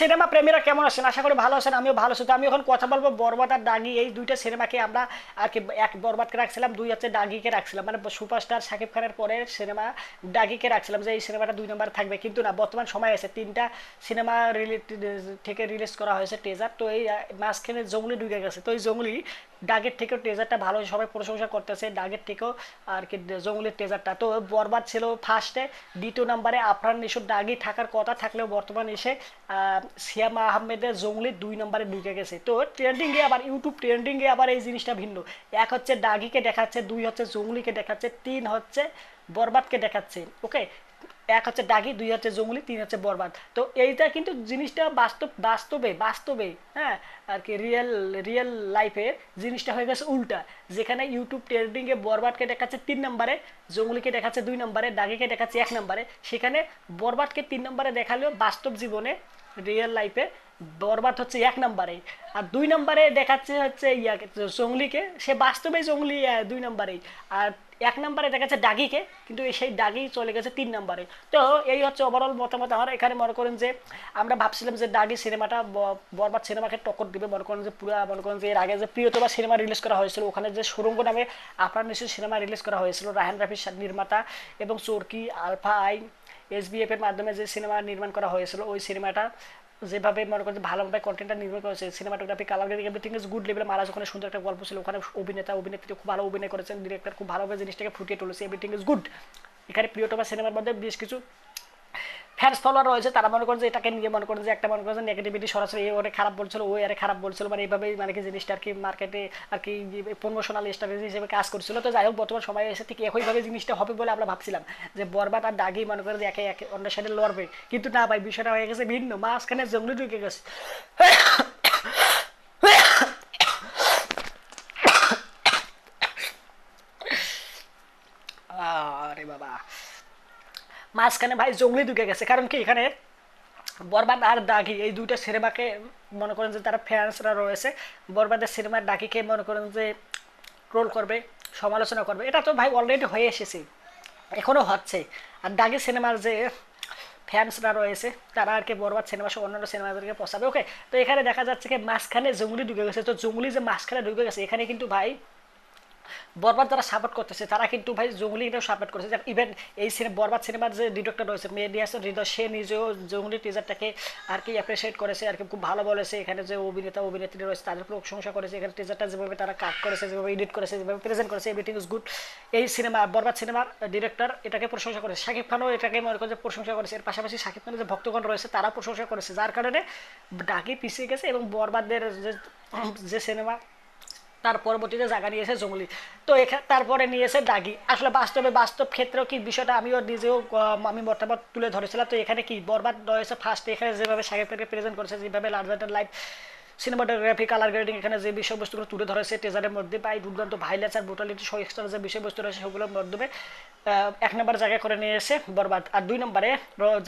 Cinema প্রেমীরা কেমন আছেন? আশা করি ভালো আছেন, আমিও ভালো আছি। তো আমি এখন কথা বলব বরবাদ আর এই দুইটা সিনেমাকে আমরা আর কি এক বরবাদকে রাখছিলাম, দুই হচ্ছে ডাগিকে রাখছিলাম। মানে সুপারস্টার শাকিব খানের পরে সিনেমা ডাগিকে রাখছিলাম যে এই সিনেমাটা দুই নম্বর থাকবে। কিন্তু না, বর্তমান সময় আছে, তিনটা সিনেমা রিলেটেড থেকে রিলিজ করা হয়েছে টেজার তো এই মাঝখানে জঙ্গলি ঢুকে গেছে। তো এই জঙ্গলি ডাগের থেকেও টেজারটা ভালো, সবাই প্রশংসা করতেছে। ডাগের থেকেও আর কি জঙ্গলির টেজারটা তো বরবাদ ছিল ফার্স্টে দ্বিতীয় নম্বরে আফরান নিশোর ডাগি থাকার কথা থাকলেও বর্তমান এসে সিয়াম আহমেদের জঙ্গলি দুই নম্বরে ঢুকে গেছে। তো ট্রেন্ডিংয়ে আবার ইউটিউব ট্রেন্ডিংয়ে আবার এই জিনিসটা ভিন্ন। এক হচ্ছে ডাগিকে দেখাচ্ছে, দুই হচ্ছে জঙ্গলিকে দেখাচ্ছে, তিন হচ্ছে বরবাদকে দেখাচ্ছে ওকে এক হচ্ছে ডাগি দুই হচ্ছে জঙ্গলি, তিন হচ্ছে বরবাদ। তো এইটা কিন্তু জিনিসটা বাস্তব, বাস্তবে বাস্তবে হ্যাঁ? আর কি রিয়েল রিয়েল লাইফে জিনিসটা হয়ে গেছে উল্টা। যেখানে ইউটিউব ট্রেন্ডিংয়ে বরবাদকে দেখাচ্ছে তিন নম্বরে, জঙ্গলিকে দেখাচ্ছে দুই নম্বরে ডাগিকে দেখাচ্ছে এক নম্বরে। সেখানে বরবাদকে তিন নম্বরে দেখালেও বাস্তব জীবনে রিয়েল লাইফে বরবাদ হচ্ছে এক নম্বরে। আর দুই নম্বরে দেখাচ্ছে হচ্ছে ইয়াকে, জঙ্গলিকে। সে বাস্তবে জঙ্গলি দুই নম্বরেই। আর এক নম্বরে দেখাচ্ছে ডাগিকে কিন্তু সেই ডাগি চলে গেছে তিন নম্বরে। তো এই হচ্ছে ওভারঅল মতামত আমার। এখানে মনে করেন যে আমরা ভাবছিলাম যে ডাগি সিনেমাটা ব- বরবাদ সিনেমাকে টক্কর দিবে। মনে করেন যে পুরা, মনে করেন যে এর আগে যে প্রিয়তমা সিনেমা রিলিজ করা হয়েছিল, ওখানে যে সুরঙ্গ নামে আপনার নিশ্চয় সিনেমা রিলিজ করা হয়েছিল রাহান রাফির নির্মাতা এবং চোরকি, আলফা আই এসবিএফ এর মাধ্যমে যে সিনেমা নির্মাণ করা হয়েছিল, ওই সিনেমাটা। যেভাবে মনে করছে ভালোভাবে কন্টেন্টটা নির্ভর করেছে cinematography colour everything is good level মারা ওখানে সুন্দর একটা গল্প ছিল, ওখানে অভিনেতা অভিনেত্রী খুব ভালো অভিনয় করেছেন ডিরেক্টর খুব ভালোভাবে জিনিসটাকে ফুটিয়ে তুলেছে এভরিথিং ইজ গুড এখানে প্রিয়তমা সিনেমার মধ্যে বেশ কিছু ফ্যান্স ফলোয়ার রয়েছে, তারা মনে করেন যে এটাকে নিয়ে মনে করেন যে একটা মনে করেন যে নেগেটিভিটি সরাসরি এ ওরে খারাপ বলছিল, ও আরে খারাপ বলছিল মানে এইভাবেই মানে কি জিনিসটা আর কি মার্কেটে আর কি প্রমোশনাল স্ট্র্যাটেজি হিসেবে কাজ করছিল। তো যাই হোক, বর্তমান সময়ে এসে ঠিক একইভাবে জিনিসটা হবে বলে আমরা ভাবছিলাম যে বরবাদ আর দাগি মনে করেন যে একে একে অন্যের সাথে লড়বে। কিন্তু না ভাই, বিষয়টা হয়ে গেছে ভিন্ন, মাঝখানে জঙ্গলি ঢুকে গেছে। আরে বাবা। মাঝখানে ভাই জঙ্গলি ঢুকে গেছে। কারণ কি, এখানে বরবাদ আর দাগি এই দুইটা সিনেমাকে মনে করেন যে তারা ফ্যান্সরা রয়েছে। বরবাদের সিনেমার দাগিকে মনে করেন যে ট্রোল করবে, সমালোচনা করবে। এটা তো ভাই অলরেডি হয়ে এসেছে এখনও হচ্ছে। আর দাগি সিনেমার যে ফ্যান্সরা রয়েছে, তারা আর কি বরবাদ সিনেমা সহ অন্যান্য সিনেমাদেরকে পছাবে ওকে তো এখানে দেখা যাচ্ছে কি, মাঝখানে জঙ্গলি ঢুকে গেছে। তো জঙ্গলি যে মাঝখানে ঢুকে গেছে, এখানে কিন্তু ভাই বরবাদ যারা সাপোর্ট করতেছে, তারা কিন্তু ভাই জঙ্গলিটাও সাপোর্ট করছে ইভেন এই সিনেমা বরবাদ সিনেমার যে ডিরেক্টর রয়েছে মেডিয়াস হৃদয়, সে নিজেও জঙ্গলি টিজারটাকে আর কি অ্যাপ্রিসিয়েট করেছে, আর কি খুব ভালো বলেছে। এখানে যে অভিনেতা, অভিনেত্রী রয়েছে, তাদের প্রশংসা করেছে। এখানে টিজারটা যেভাবে তারা কাট করেছে, যেভাবে এডিট করেছে, যেভাবে প্রেজেন্ট করেছে এভরিথিং ইজ গুড এই সিনেমা বরবাদ সিনেমার ডিরেক্টর এটাকে প্রশংসা করেছে। শাকিব খানও এটাকে মনে করে প্রশংসা করেছে। এর পাশাপাশি শাকিব খানের যে ভক্তগণ রয়েছে তারা প্রশংসা করেছে। যার কারণে ডাকি পিছিয়ে গেছে এবং বরবাদের যে যে সিনেমা তার পরবর্তীতে জায়গা নিয়েছে জঙ্গলি। তো তারপরে নিয়েছে দাগি আসলে বাস্তবে বাস্তব ক্ষেত্রেও কি বিষয়টা আমিও নিজেও আমি মতামত তুলে ধরেছিলাম। তো এখানে কি বরবাদ রয়েছে? ফার্স্ট এখানে যেভাবে খানকে প্রেজেন্ট করেছে, যেভাবে larger life cinematography colour grading এখানে যে বিষয়বস্তুগুলো তুলে ধরেছে টেজারের মধ্যে বা এই দুর্দান্ত ভাইলেন্স আর ব্রুটালিটি সহ এক্সট্রা যে বিষয়বস্তু রয়েছে সেগুলোর মাধ্যমে এক নম্বর জায়গা করে নিয়ে এসে বরবাদ। আর দুই নম্বরে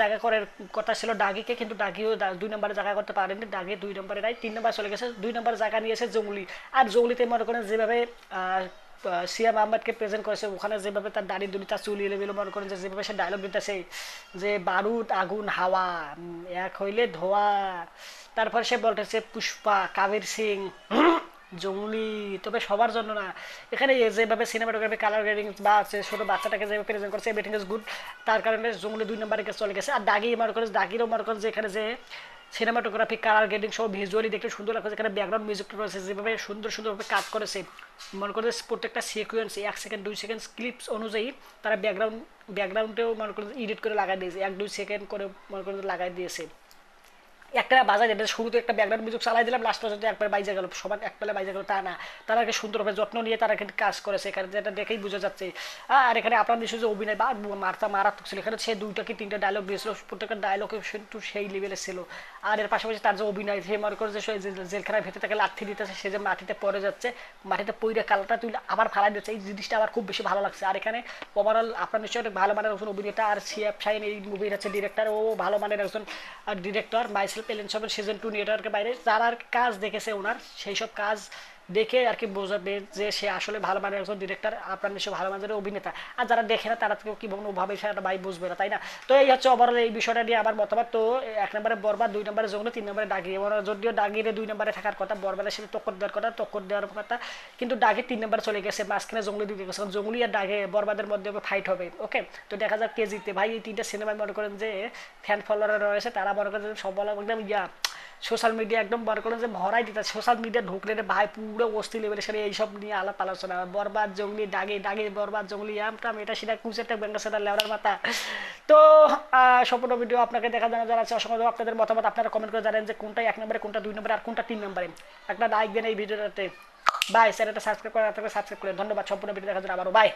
জায়গা করার কথা ছিল ডাগিকে কিন্তু ডাগিও দুই নম্বরে জায়গা করতে পারেনি ডাগি দুই নম্বরে নাই, তিন নম্বর চলে গেছে। দুই নম্বর জায়গা নিয়েছে জঙ্গলি। আর জঙ্গলিতে মনে করেন যেভাবে সিয়াম আহমেদকে প্রেজেন্ট করেছে, ওখানে যেভাবে তার দাড়ি দুলি তার চুল এলেবেলো মনে করেন যে, যেভাবে সে ডায়লগ দিতেছে, যে বারুদ, আগুন, হাওয়া এক হইলে ধোয়া তারপর সে বলতেছে, পুষ্পা, কাবির সিং, জঙ্গলি, তবে সবার জন্য না। এখানে যেভাবে সিনেমাটোগ্রাফি কালার গ্রেডিং বা ছোটো বাচ্চাটাকে যেভাবে প্রেজেন্ট করছে এভরিথিং ইজ গুড তার কারণে জঙ্গলি দুই নম্বরে চলে গেছে। আর দাগি করে দাগিরও মনে করেন যে এখানে যে সিনেমাটোগ্রাফি কালার গ্রেডিং সব ভিজুয়ালি দেখতে সুন্দর লাগছে। এখানে ব্যাকগ্রাউন্ড মিউজিকটা রয়েছে যেভাবে সুন্দর, সুন্দরভাবে কাট করেছে। মনে করে প্রত্যেকটা সিকুয়েন্স এক সেকেন্ড দুই সেকেন্ড ক্লিপস অনুযায়ী তারা ব্যাকগ্রাউন্ড ব্যাকগ্রাউন্ডেও মনে করে এডিট করে লাগাই দিয়েছে। এক, দুই সেকেন্ড করে মনে করে লাগাই দিয়েছে। একটা বাজার যেটা শুরুতে একটা ব্যাকগ্রাউন্ড মিউজিক চালাই দিলাম লাস্ট পর্যন্ত একবার বাইজে গেল। সবার এক পেলে বাইজে গেল, তা না। তারা সুন্দরভাবে যত্ন নিয়ে তারা কিন্তু কাজ করেছে এখানে যেটা দেখেই বোঝা যাচ্ছে। আর এখানে নিশ্চয় যে অভিনয়, বা মার্তা মারাত্মক ছিল। এখানে সে দুইটা কি তিনটা ডায়লগ দিয়েছিল, প্রত্যেকটা ডায়লগ কিন্তু সেই লেভেলে ছিল। আর এর পাশাপাশি তার যে অভিনয়, সে মনে করে যে জেলখানার ভেতরে তাকে লাথি দিতেছে সে যে মাটিতে পড়ে যাচ্ছে, মাটিতে পইরে কালারটা তুই আবার ফালাই দিচ্ছে। এই জিনিসটা আমার খুব বেশি ভালো লাগছে। আর এখানে ওভারঅল আপনার নিশ্চয়ই অনেক ভালো মানের একজন অভিনেতা, আর সিএফ শাইন এই মুভির হচ্ছে ডিরেক্টর ও ভালো মানের একজন ডিরেক্টর মাইসেল পেলেন সবের সিজন টু নিয়ে বাইরে। যারা আর কাজ দেখেছে ওনার সেই সব কাজ দেখে আর কি বোঝাবে যে সে আসলে ভালো মানের একজন ডিরেক্টর আপনার নিশ্চয় ভালো মানের অভিনেতা। আর যারা দেখে না, তারা থেকে কি ভাবে সেটা ভাই বুঝবে না, তাই না? তো এই হচ্ছে ওভারঅল এই বিষয়টা নিয়ে আমার মতামত। তো এক নম্বরে বরবাদ, দুই নম্বরে জঙ্গলে তিন নম্বরে ডাকি এবার যদিও ডাগিরে দুই নম্বরে থাকার কথা, বরবাদের সাথে টক্কর দেওয়ার কথা টক্কর দেওয়ার কথা, কিন্তু ডাগে তিন নম্বরে চলে গেছে, মাঝখানে জঙ্গলি দিকে গেছে। জঙ্গলি আর ডাগে বরবাদের মধ্যে ফাইট হবে ওকে তো দেখা যাক কে জিতে। ভাই, এই তিনটা সিনেমায় মনে করেন যে ফ্যান ফলোয়ার রয়েছে, তারা মনে করেন সব একদম ইয়া। সোশ্যাল মিডিয়া একদম মনে করেন যে ভরাই দিতে সোশ্যাল মিডিয়া ঢুকলে রে ভাই পুরো অস্থি লেভেলের সাথে এইসব নিয়ে আলাপ আলোচনা, বরবাদ জঙ্গলি, ডাগে ডাগে বরবাদ জঙ্গলি আমটাম এটা সেটা কুচেটা ব্যাঙ্গা সেটা লেওড়ার মাথা। তো সম্পূর্ণ ভিডিও আপনাকে দেখা জানা যারা আছে, অসংখ্য আপনাদের মতামত আপনারা কমেন্ট করে জানেন যে কোনটা এক নম্বরে, কোনটা দুই নম্বরে, আর কোনটা তিন নম্বরে। একটা লাইক দেন এই ভিডিওটাতে বাই চ্যানেলটা সাবস্ক্রাইব করে সাবস্ক্রাইব করে ধন্যবাদ, সম্পূর্ণ ভিডিও দেখার জন্য আবারও। বাই